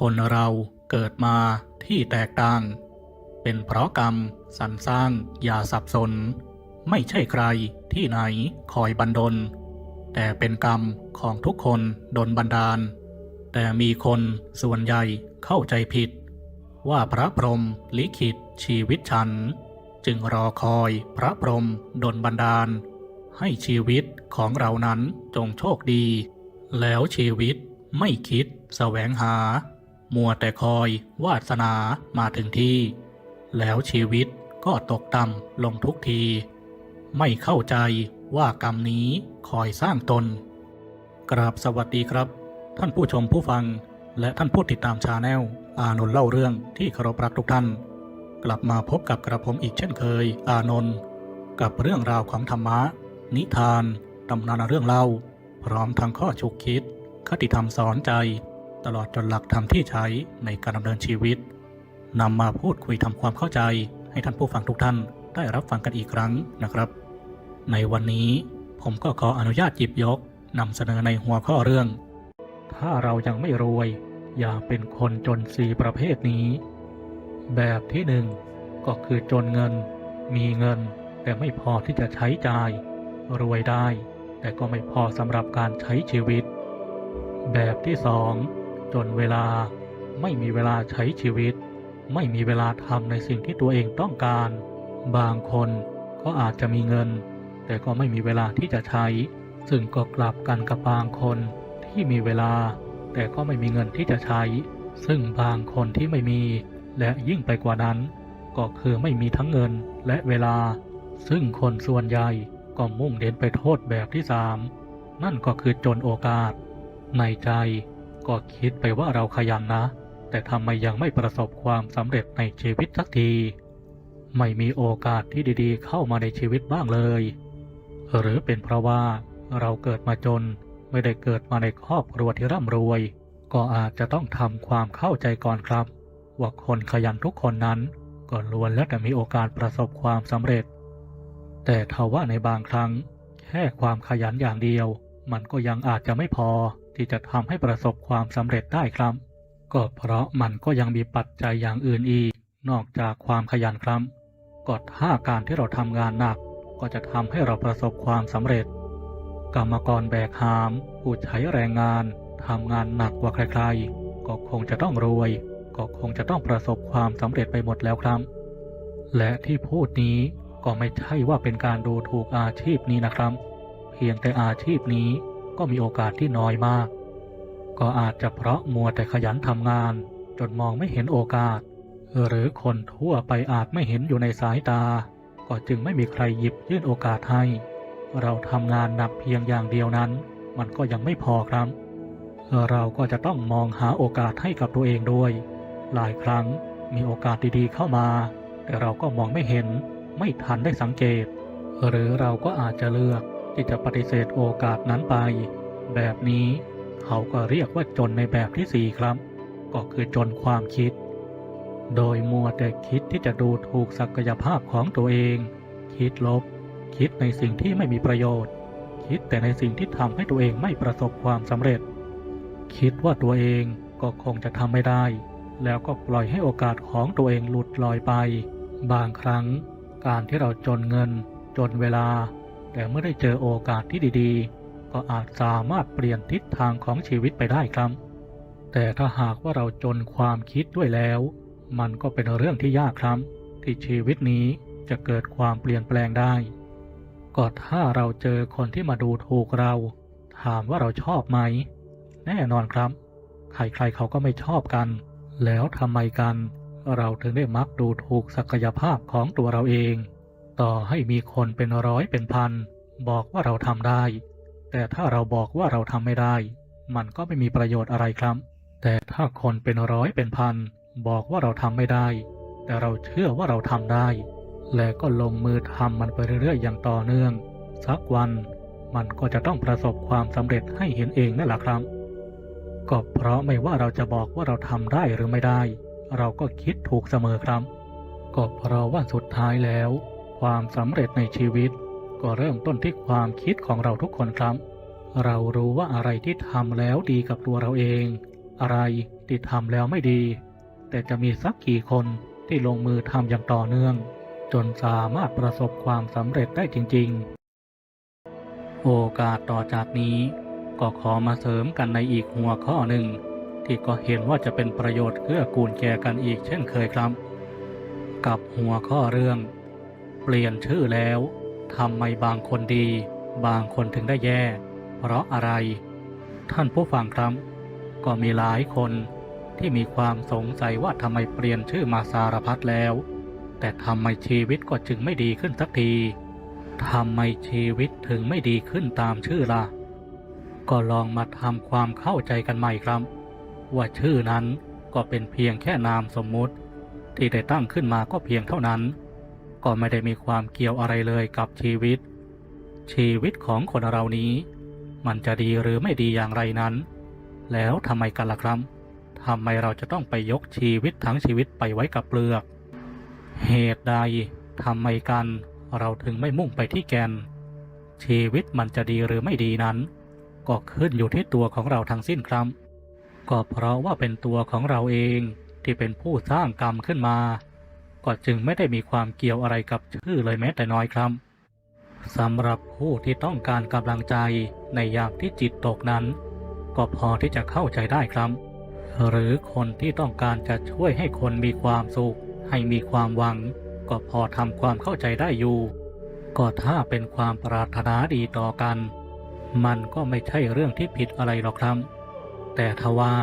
คนเราเกิดมาที่แตกต่าง เป็นเพราะกรรมสรรสร้างอย่าสับสน ไม่ใช่ใครที่ไหนคอยบันดล แต่เป็นกรรมของทุกคนดนบันดาล แต่มีคนส่วนใหญ่เข้าใจผิด ว่าพระพรหมลิขิตชีวิตฉัน จึงรอคอยพระพรหมดนบันดาล ให้ชีวิตของเรานั้นจงโชคดี แล้วชีวิตไม่คิดแสวงหา มัวแต่คอยวาสนามาถึงที่ แล้วชีวิตก็ตกต่ำลงทุกที ไม่เข้าใจว่ากรรมนี้คอยสร้างตน กราบสวัสดีครับ ท่านผู้ชมผู้ฟัง และท่านผู้ติดตามชาแนลอานนท์เล่าเรื่องที่เคารพรักทุกท่าน กลับมาพบกับกระผมอีกเช่นเคย อานนท์กับเรื่องราวของธรรมะ นิทานตำนานเรื่องเล่า พร้อมทั้งข้อฉุกคิด คติธรรมสอนใจ ตลอดจนหลักธรรมที่ใช้ในการดำเนินชีวิตนำมาพูดคุยทำความเข้าใจให้ท่านผู้ฟังทุกท่านได้รับฟังกันอีกครั้งนะครับ ในวันนี้ผมก็ขออนุญาตหยิบยกนำเสนอในหัวข้อเรื่อง ถ้าเรายังไม่รวย อย่าเป็นคนจนสีประเภทนี้ แบบที่หนึ่งก็คือจนเงิน มีเงิน แต่ไม่พอที่จะใช้จ่าย รวยได้ แต่ก็ไม่พอสำหรับการใช้ชีวิต แบบที่สอง จนเวลาไม่มีเวลาใช้ชีวิต ไม่มีเวลาทำในสิ่งที่ตัวเองต้องการ บางคนก็อาจจะมีเงิน แต่ก็ไม่มีเวลาที่จะใช้ ซึ่งก็กลับกันกับบางคนที่มีเวลา แต่ก็ไม่มีเงินที่จะใช้ ซึ่งบางคนที่ไม่มี และยิ่งไปกว่านั้น ก็คือไม่มีทั้งเงินและเวลา ซึ่งคนส่วนใหญ่ก็มุ่งเน้นไปโทษแบบที่สามนั่นก็คือจนโอกาส ในใจ ก็คิดไปว่าเราขยันนะ แต่ทำไมยังไม่ประสบความสำเร็จในชีวิตสักที ไม่มีโอกาสที่ดีๆ เข้ามาในชีวิตบ้างเลย หรือเป็นเพราะว่าเราเกิดมาจนไม่ได้เกิดมาในครอบครัวที่ร่ำรวย ก็อาจจะต้องทำความเข้าใจก่อนครับ ว่าคนขยันทุกคนนั้น ก็ล้วนแล้วแต่มีโอกาสประสบความสำเร็จ แต่ทว่าในบางครั้ง แค่ความขยันอย่างเดียว มันก็ยังอาจจะไม่พอ ที่จะทำให้ประสบความสำเร็จได้ครับ ก็เพราะมันก็ยังมีปัจจัยอย่างอื่นอีก นอกจากความขยันครับก็ถ้าการที่เราทำงานหนัก ก็จะทำให้เราประสบความสำเร็จ กรรมกรแบกหาม ผู้ใช้แรงงานทำงานหนักกว่าใครๆ ก็คงจะต้องรวย ก็คงจะต้องประสบความสำเร็จไปหมดแล้วครับ และที่พูดนี้ก็ไม่ใช่ว่าเป็นการดูถูกอาชีพนี้นะครับ เพียงแต่อาชีพนี้ ก็มีโอกาสที่น้อยมาก ก็อาจจะเพราะมัวแต่ขยันทำงาน จนมองไม่เห็นโอกาส หรือคนทั่วไปอาจไม่เห็นอยู่ในสายตา ก็จึงไม่มีใครหยิบยื่นโอกาสให้ เราทำงานหนักเพียงอย่างเดียวนั้น มันก็ยังไม่พอครับ เราก็จะต้องมองหาโอกาสให้กับตัวเองด้วย หลายครั้งมีโอกาสดีๆเข้ามา แต่เราก็มองไม่เห็น ไม่ทันได้สังเกต หรือเราก็อาจจะเลือก ที่จะปฏิเสธโอกาสนั้นไป แบบนี้เขาก็เรียกว่าจนในแบบที่สี่ครับ ก็คือจนความคิด โดยมัวแต่คิดที่จะดูถูกศักยภาพของตัวเอง คิดลบ คิดในสิ่งที่ไม่มีประโยชน์ คิดแต่ในสิ่งที่ทำให้ตัวเองไม่ประสบความสำเร็จ คิดว่าตัวเองก็คงจะทำไม่ได้ แล้วก็ปล่อยให้โอกาสของตัวเองหลุดลอยไป บางครั้ง การที่เราจนเงิน จนเวลา แต่เมื่อได้เจอโอกาสที่ดีๆ ก็อาจสามารถเปลี่ยนทิศทางของชีวิตไปได้ครับ แต่ถ้าหากว่าเราจนความคิดด้วยแล้ว มันก็เป็นเรื่องที่ยากครับ ที่ชีวิตนี้จะเกิดความเปลี่ยนแปลงได้ ก็ถ้าเราเจอคนที่มาดูถูกเรา ถามว่าเราชอบไหม แน่นอนครับ ใครๆเขาก็ไม่ชอบกัน แล้วทำไมกัน เราถึงได้มักดูถูกศักยภาพของตัวเราเอง ต่อให้มีคนเป็นร้อยเป็นพัน บอกว่าเราทำได้ แต่ถ้าเราบอกว่าเราทำไม่ได้ มันก็ไม่มีประโยชน์อะไรครับ แต่ถ้าคนเป็นร้อยเป็นพัน บอกว่าเราทำไม่ได้ แต่เราเชื่อว่าเราทำได้ และก็ลงมือทำมันไปเรื่อยๆอย่างต่อเนื่อง สักวันมันก็จะต้องประสบความสำเร็จให้เห็นเองนั่นแหละครับ ก็เพราะไม่ว่าเราจะบอกว่าเราทำได้หรือไม่ได้ เราก็คิดถูกเสมอครับ ก็เพราะว่าสุดท้ายแล้ว ความสำเร็จในชีวิต ก็เริ่มต้นที่ความคิดของเราทุกคนครับ เรารู้ว่าอะไรที่ทำแล้วดีกับตัวเราเอง อะไรที่ทำแล้วไม่ดี แต่จะมีสักกี่คนที่ลงมือทำอย่างต่อเนื่อง จนสามารถประสบความสำเร็จได้จริง ๆ โอกาสต่อจากนี้ ก็ขอมาเสริมกันในอีกหัวข้อหนึ่ง ที่ก็เห็นว่าจะเป็นประโยชน์เกื้อกูลแก่กันอีกเช่นเคยครับ กับหัวข้อเรื่อง เปลี่ยนชื่อแล้วทำไมบางคนดี บางคนถึงได้แย่ เพราะอะไร ท่านผู้ฟังครับ ก็มีหลายคนที่มีความสงสัยว่าทำไมเปลี่ยนชื่อมาสารพัดแล้ว แต่ทำไมชีวิตก็จึงไม่ดีขึ้นสักทีทำไมชีวิตถึงไม่ดีขึ้นตามชื่อละ่ะ ก็ลองมาทำความเข้าใจกันใหม่ครับ ว่าชื่อนั้นก็เป็นเพียงแค่นามสมมุติ ที่ได้ตั้งขึ้นมาก็เพียงเท่านั้น ก็ไม่ได้มีความเกี่ยวอะไรเลยกับชีวิต ชีวิตของคนเรานี้ มันจะดีหรือไม่ดีอย่างไรนั้น แล้วทำไมกันล่ะครับทำไมเราจะต้องไปยกชีวิตทั้งชีวิตไปไว้กับเปลือก เหตุใดทำไมกันเราถึงไม่มุ่งไปที่แกน ชีวิตมันจะดีหรือไม่ดีนั้น ก็ขึ้นอยู่ที่ตัวของเราทั้งสิ้นครับ ก็เพราะว่าเป็นตัวของเราเองที่เป็นผู้สร้างกรรมขึ้นมา ก็จึงไม่ได้มีความเกี่ยวอะไรกับชื่อเลยแม้แต่น้อยครับสำหรับผู้ที่ต้องการกำลังใจในยามที่จิตตกนั้น ก็พอที่จะเข้าใจได้ครับ หรือคนที่ต้องการจะช่วยให้คนมีความสุข ให้มีความหวัง ก็พอทำความเข้าใจได้อยู่ ก็ถ้าเป็นความปรารถนาดีต่อกัน มันก็ไม่ใช่เรื่องที่ผิดอะไรหรอกครับ แต่ทว่า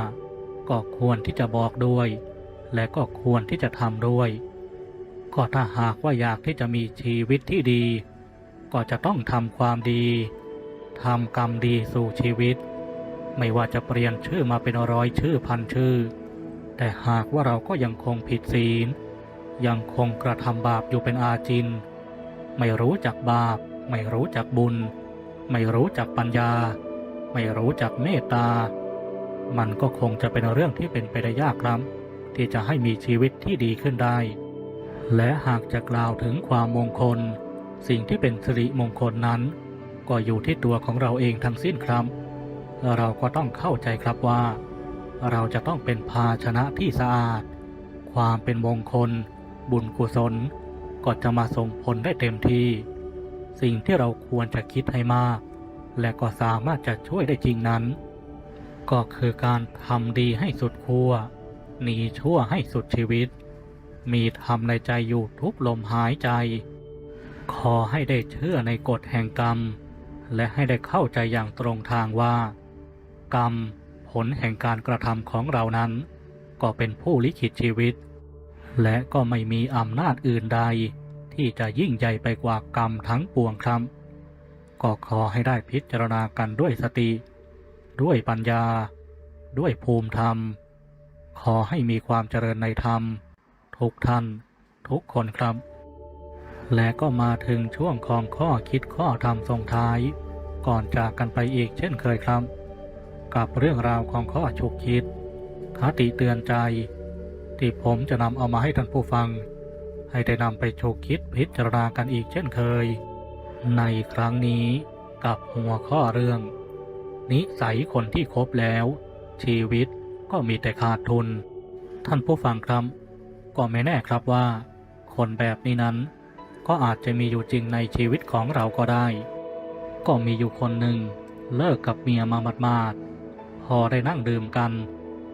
ก็ควรที่จะบอกด้วย และก็ควรที่จะทำด้วย ก็ถ้าหากว่าอยากที่จะมีชีวิตที่ดี ก็จะต้องทำความดีทำกรรมดีสู่ชีวิต ไม่ว่าจะเปลี่ยนชื่อมาเป็นร้อยชื่อพันชื่อ แต่หากว่าเราก็ยังคงผิดศีล ยังคงกระทำบาปอยู่เป็นอาจิน ไม่รู้จักบาป ไม่รู้จักบุญ ไม่รู้จักปัญญา ไม่รู้จักเมตตา มันก็คงจะเป็นเรื่องที่เป็นไปได้ยากครับ ที่จะให้มีชีวิตที่ดีขึ้นได้ และหากจะกล่าวถึงความมงคล สิ่งที่เป็นสิริมงคลนั้น ก็อยู่ที่ตัวของเราเองทั้งสิ้นครับ เราก็ต้องเข้าใจครับว่า เราจะต้องเป็นภาชนะที่สะอาด ความเป็นมงคล บุญกุศล ก็จะมาส่งผลได้เต็มที่ สิ่งที่เราควรจะคิดให้มาก และก็สามารถจะช่วยได้จริงนั้น ก็คือการทำดีให้สุดขั้วหนีชั่วให้สุดชีวิต มีธรรมในใจอยู่ทุกลมหายใจ ขอให้ได้เชื่อในกฎแห่งกรรม และให้ได้เข้าใจอย่างตรงทางว่า กรรมผลแห่งการกระทำของเรานั้น ก็เป็นผู้ลิขิตชีวิต และก็ไม่มีอำนาจอื่นใด ที่จะยิ่งใหญ่ไปกว่ากรรมทั้งปวงครับก็ขอให้ได้พิจารณากันด้วยสติ ด้วยปัญญา ด้วยภูมิธรรม ขอให้มีความเจริญในธรรม ทุกท่าน ทุกคนครับ และก็มาถึงช่วงของข้อคิดข้อธรรมส่งท้าย ก่อนจากกันไปอีกเช่นเคยครับ กับเรื่องราวของข้อฉุกคิดคติเตือนใจ ที่ผมจะนำเอามาให้ท่านผู้ฟัง ให้ได้นำไปฉุกคิดพิจารณากันอีกเช่นเคย ในครั้งนี้กับหัวข้อเรื่อง นิสัยคนที่คบแล้ว ชีวิตก็มีแต่ขาดทุน ท่านผู้ฟังครับ ก็ไม่แน่ครับว่า คนแบบนี้นั้น ก็อาจจะมีอยู่จริงในชีวิตของเราก็ได้ ก็มีอยู่คนหนึ่งเลิกกับเมียมามาดๆพอได้นั่งดื่มกัน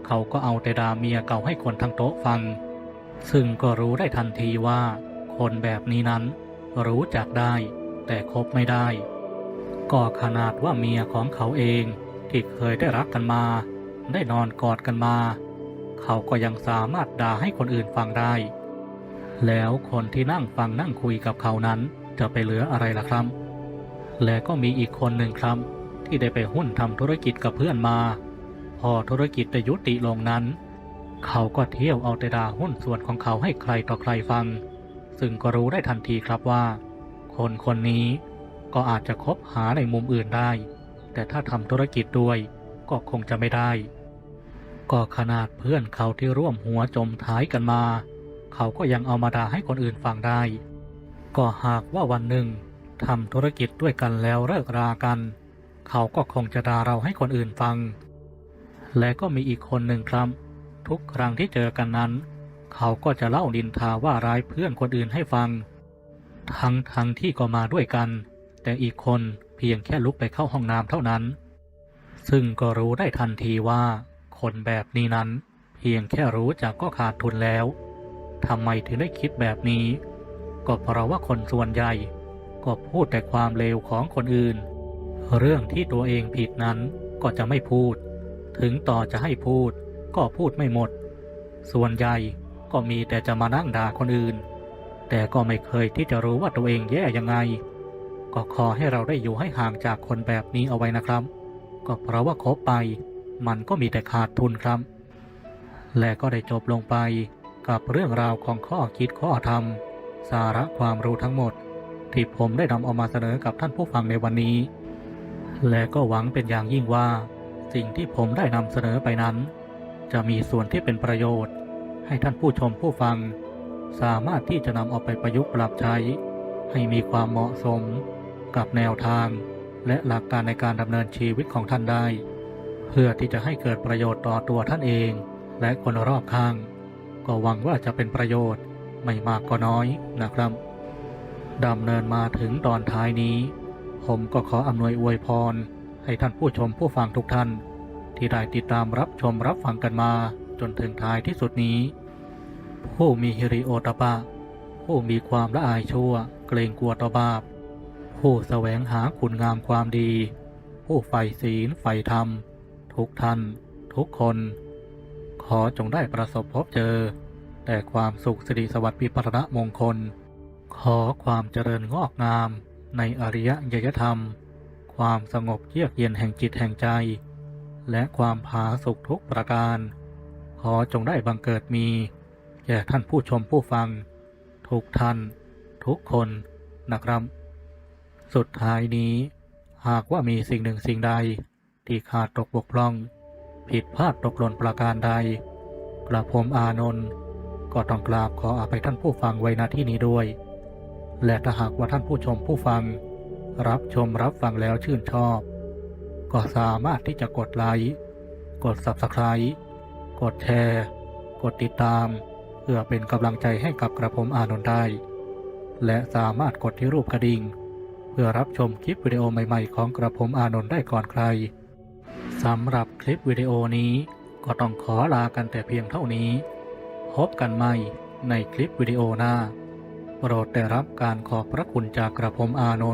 เขาก็เอาแต่ดาเมียเก่าให้คนทั้งโต๊ะฟัง ซึ่งก็รู้ได้ทันทีว่า คนแบบนี้นั้น รู้จักได้แต่คบไม่ได้ ก็ขนาดว่าเมียของเขาเองที่เคยได้รักกันมา ได้นอนกอดกันมา เขาก็ยังสามารถด่าให้คนอื่นฟังได้ แล้วคนที่นั่งฟังนั่งคุยกับเขานั้นจะไปเหลืออะไรล่ะครับ และก็มีอีกคนหนึ่งครับ ที่ได้ไปหุ้นทำธุรกิจกับเพื่อนมา พอธุรกิจได้ยุติลงนั้น เขาก็เที่ยวเอาแต่ด่าหุ้นส่วนของเขาให้ใครต่อใครฟัง ซึ่งก็รู้ได้ทันทีครับว่า คนคนนี้ก็อาจจะคบหาในมุมอื่นได้ แต่ถ้าทำธุรกิจด้วยก็คงจะไม่ได้ ก็ขนาดเพื่อนเขาที่ร่วมหัวจมท้ายกันมา เขาก็ยังเอามาด่าให้คนอื่นฟังได้ ก็หากว่าวันหนึ่งทำธุรกิจด้วยกันแล้วเลิกรากัน เขาก็คงจะด่าเราให้คนอื่นฟัง และก็มีอีกคนหนึ่งครับ ทุกครั้งที่เจอกันนั้น เขาก็จะเล่าดินทาว่าร้ายเพื่อนคนอื่นให้ฟัง ทั้งทั้งที่ก็มาด้วยกัน แต่อีกคนเพียงแค่ลุกไปเข้าห้องน้ำเท่านั้น ซึ่งก็รู้ได้ทันทีว่า คนแบบนี้นั้น เพียงแค่รู้จักก็ขาดทุนแล้วทำไมถึงได้คิดแบบนี้ ก็เพราะว่าคนส่วนใหญ่ ก็พูดแต่ความเลวของคนอื่น เรื่องที่ตัวเองผิดนั้นก็จะไม่พูด ถึงต่อจะให้พูดก็พูดไม่หมด ส่วนใหญ่ก็มีแต่จะมานั่งด่าคนอื่น แต่ก็ไม่เคยที่จะรู้ว่าตัวเองแย่ยังไง ก็ขอให้เราได้อยู่ให้ห่างจากคนแบบนี้เอาไว้นะครับ ก็เพราะว่าคบไป มันก็มีแต่ขาดทุนครับ และก็ได้จบลงไปกับเรื่องราวของข้อคิดข้อธรรม สาระความรู้ทั้งหมด ที่ผมได้นำเอามาเสนอกับท่านผู้ฟังในวันนี้ และก็หวังเป็นอย่างยิ่งว่า สิ่งที่ผมได้นำเสนอไปนั้น จะมีส่วนที่เป็นประโยชน์ ให้ท่านผู้ชมผู้ฟัง สามารถที่จะนำเอาไปประยุกต์ปรับใช้ ให้มีความเหมาะสม กับแนวทาง และหลักการในการดำเนินชีวิตของท่านได้ พื่อที่จะให้เกิดประโยชน์ต่อตัวท่านเอง และคนรอบข้าง ก็หวังว่าจะเป็นประโยชน์ไม่มากก็น้อยนะครับดำเนินมาถึงตอนท้ายนี้ ผมก็ขออำนวยอวยพร ให้ท่านผู้ชมผู้ฟังทุกท่าน ที่ได้ติดตามรับชมรับฟังกันมาจนถึงท้ายที่สุดนี้ ผู้มีฮิริโอตปะ ผู้มีความละอายชั่ว เกรงกลัวต่อบาป ผู้แสวงหาคุณงามความดี ผู้ใฝ่ศีลใฝ่ธรรม ทุกท่าน ทุกคน ขอจงได้ประสบพบเจอ แต่ความสุขสิริสวัสดิ์พิพัฒนมงคล ขอความเจริญงอกงาม ในอริยยยธรรม ความสงบเยือกเย็นแห่งจิตแห่งใจ และความผาสุกทุกประการ ขอจงได้บังเกิดมี แก่ท่านผู้ชมผู้ฟัง ทุกท่าน ทุกคนนะครับ สุดท้ายนี้หากว่ามีสิ่งหนึ่งสิ่งใด ที่ขาดตกบกพร่อง ผิดพลาดตกหล่นประการใด กระผมอานนท์ก็ต้องกราบขออภัยท่านผู้ฟังไว้ณที่นี้ด้วย และถ้าหากว่าท่านผู้ชมผู้ฟัง รับชมรับฟังแล้วชื่นชอบ ก็สามารถที่จะกดไลค์ กด Subscribe กดแชร์ กดติดตาม เพื่อเป็นกำลังใจให้กับกระผมอานนท์ได้ และสามารถกดที่รูปกระดิ่ง เพื่อรับชมคลิปวิดีโอใหม่ ๆ ของกระผมอานนท์ได้ก่อนใคร สำหรับคลิปวิดีโอนี้ ก็ต้องขอลากันแต่เพียงเท่านี้ พบกันใหม่ในคลิปวิดีโอหน้า โปรดได้รับการขอบพระคุณจากกระผมอานนท์